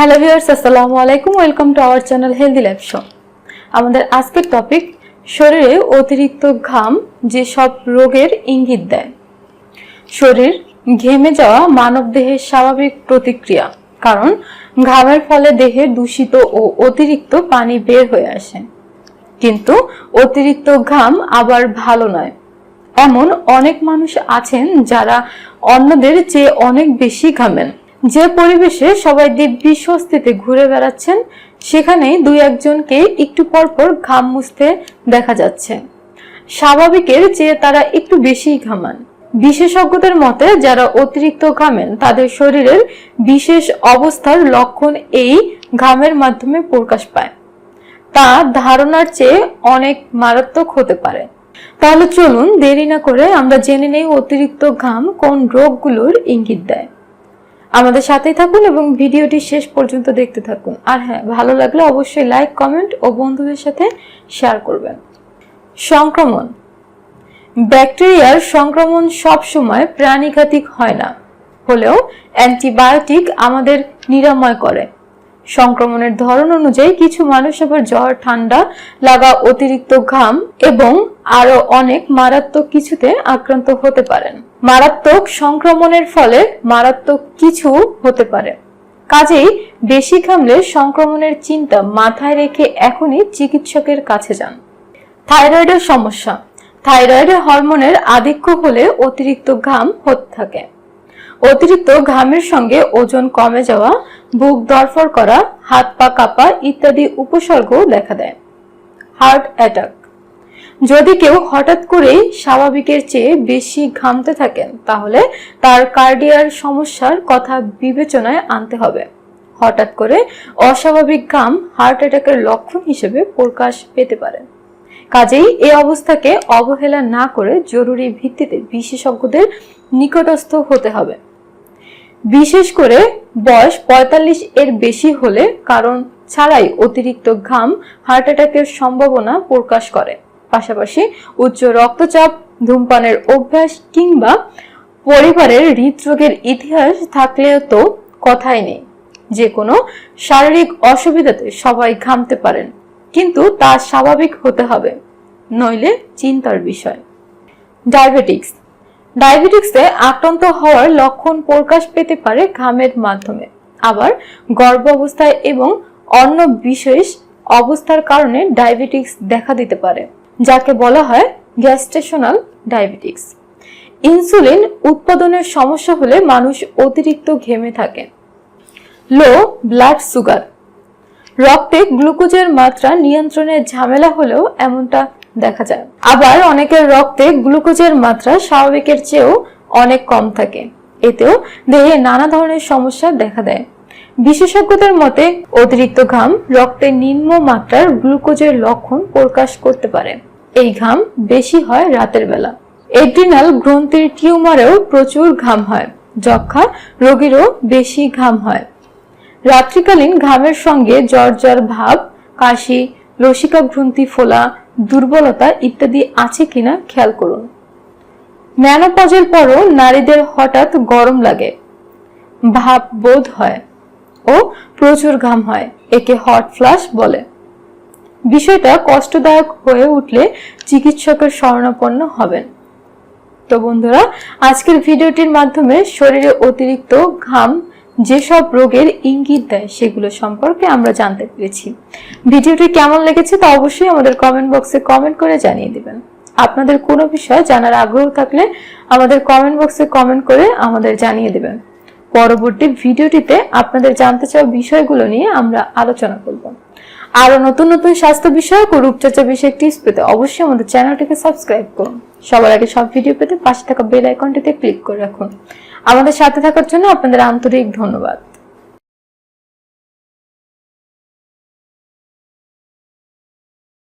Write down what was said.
Hello viewers আসসালামু আলাইকুম welcome to our channel healthy life show আমাদের আজকের টপিক শরীরে অতিরিক্ত ঘাম যে সব রোগের ইঙ্গিত দেয়। শরীর ঘেমে যাওয়া মানব দেহের স্বাভাবিক প্রতিক্রিয়া, কারণ ঘামের ফলে দেহে দূষিত ও অতিরিক্ত পানি বের হয়ে আসে। কিন্তু অতিরিক্ত ঘাম আবার ভালো নয়। এমন অনেক মানুষ আছেন যারা অন্যদের চেয়ে অনেক বেশি ঘামেন। যে পরিবেশে সবাই দিব্যি স্বস্তিতে ঘুরে বেড়াচ্ছেন, সেখানেই দুই একজনকে একটু পর পর ঘাম মুছতে দেখা যাচ্ছে। স্বাভাবিকের চেয়ে তারা একটু বেশিই ঘামান। বিশেষজ্ঞদের মতে, যারা অতিরিক্ত ঘামেন, তাদের শরীরের বিশেষ অবস্থার লক্ষণ এই ঘামের মাধ্যমে প্রকাশ পায়। তা ধারণার চেয়ে অনেক মারাত্মক হতে পারে। তাহলে চলুন দেরি না করে আমরা জেনে নেই অতিরিক্ত ঘাম কোন রোগগুলোর ইঙ্গিত দেয়। আমাদের সাথেই থাকুন এবং ভিডিওটি শেষ পর্যন্ত দেখতে থাকুন। আর হ্যাঁ ভালো লাগলে অবশ্যই লাইক কমেন্ট ও বন্ধুদের সাথে শেয়ার করবেন। সংক্রমণ। ব্যাকটেরিয়ার সংক্রমণ সব সময় প্রাণীঘাতিক হয় না। হলেও অ্যান্টিবায়োটিক আমাদের নিরাময় করে। সংক্রমণের ধরন অনুযায়ী কিছু মানুষ আবার জ্বর, ঠান্ডা লাগা অতিরিক্ত ঘাম এবং আরও অনেক মারাত্মক কিছুতে আক্রান্ত হতে পারেন। মারাত্মক সংক্রমণের ফলে মারাত্মক কিছু হতে পারে। কাজেই বেশি ঘামলে সংক্রমণের চিন্তা মাথায় রেখে এখনই চিকিৎসকের কাছে যান। থাইরয়েডের সমস্যা। থাইরয়েডের হরমোনের আধিক্য হলে অতিরিক্ত ঘাম হতে থাকে। অতিরিক্ত ঘামের সঙ্গে ওজন কমে যাওয়া, বুক দরফর করা, হাত পা কাঁপা ইত্যাদি উপসর্গ দেখা দেয়। Heart attack. যদি কেউ হঠাৎ করেই স্বাভাবিকের চেয়ে বেশি ঘামতে থাকেন, তাহলে তার কার্ডিয়ার সমস্যার কথা বিবেচনায় আনতে হবে। হঠাৎ করে অস্বাভাবিক ঘাম হার্ট অ্যাটাকের লক্ষণ হিসেবে প্রকাশ পেতে পারে। কাজেই এ অবস্থাকে অবহেলা না করে জরুরি ভিত্তিতে বিশেষজ্ঞদের নিকটস্থ হতে হবে। বিশেষ করে বয়স ৪৫ এর বেশি হলে কারণ ছাড়াই অতিরিক্ত ঘাম, হার্ট অ্যাটাকের সম্ভাবনা প্রকাশ করে। পাশাপাশি উচ্চ রক্তচাপ, ধূমপানের অভ্যাস কিংবা পরিবারের হৃদরোগের ইতিহাস থাকলেও তো কথাই নেই। যে কোনো শারীরিক অসুবিধাতে সবাই ঘামতে পারেন, কিন্তু তা স্বাভাবিক হতে হবে, নইলে চিন্তার বিষয়। ডায়াবেটিক্স ডায়াবেটিক্সে আক্রান্ত হওয়ার লক্ষণ প্রকাশ পেতে পারে ঘামের মাধ্যমে। আবার গর্ভ অবস্থায় এবং অন্য বিশেষ অবস্থার কারণে ডায়াবেটিক্স দেখা দিতে পারে, যাকে বলা হয় গ্যাস্ট্রেশনাল ডায়াবেটিক্স। ইনসুলিন উৎপাদনের সমস্যা হলে মানুষ অতিরিক্ত ঘেমে থাকে। লো ব্লাড সুগার রক্তে গ্লুকোজের মাত্রা নিয়ন্ত্রণের ঝামেলা হলেও এমনটা দেখা যায়। আবার অনেকের রক্তে গ্লুকোজের মাত্রা স্বাভাবিকের চেয়েও অনেক কম থাকে। এতেও দেহে নানা ধরনের সমস্যা দেখা দেয়। বিশেষজ্ঞদের মতে, অতিরিক্ত ঘাম রক্তে নিম্ন মাত্রার গ্লুকোজের লক্ষণ প্রকাশ করতে পারে। এই ঘাম বেশি হয় রাতের বেলা। এড্রিনাল গ্রন্থির টিউমারেও প্রচুর ঘাম হয়। যক্ষা রোগীরও বেশি ঘাম হয়। রাত্রিকালীন ঘামের সঙ্গে জ্বর জ্বর, ভাব, কাশি লসিকা গ্রন্থি ফোলা, দুর্বলতা ইত্যাদি আছে কিনা খেয়াল করুন। ম্যানোপজের পরও নারীদের হঠাৎ গরম লাগে, ভাব বোধ হয় ও প্রচুর ঘাম হয়, একে হট ফ্লাশ বলে। বিষয়টা কষ্টদায়ক হয়ে উঠলে চিকিৎসকের শরণাপন্ন হবেন। তো বন্ধুরা, আজকের ভিডিওটির মাধ্যমে শরীরে অতিরিক্ত ঘাম যেসব রোগের ইঙ্গিত দেয় সেগুলো সম্পর্কে আমরা জানতে পেরেছি। ভিডিওটি কেমন লেগেছে তা অবশ্যই আমাদের কমেন্ট বক্সে কমেন্ট করে জানিয়ে দেবেন। আপনাদের কোনো বিষয় জানার আগ্রহ থাকলে আমাদের কমেন্ট বক্সে কমেন্ট করে আমাদের জানিয়ে দেবেন। পরবর্তী ভিডিওটিতে আপনাদের জানতে চাওয়া বিষয়গুলো নিয়ে আমরা আলোচনা করব। আরও নতুন নতুন স্বাস্থ্য বিষয়ক ও রূপচর্চা বিষয়ক টিপস পেতে অবশ্যই আমাদের চ্যানেলটিকে সাবস্ক্রাইব করুন। সবার আগে সব ভিডিও পেতে পাশে থাকা বেল আইকনটিতে ক্লিক করে রাখুন। আমাদের সাথে থাকার জন্য আপনাদের আন্তরিক ধন্যবাদ।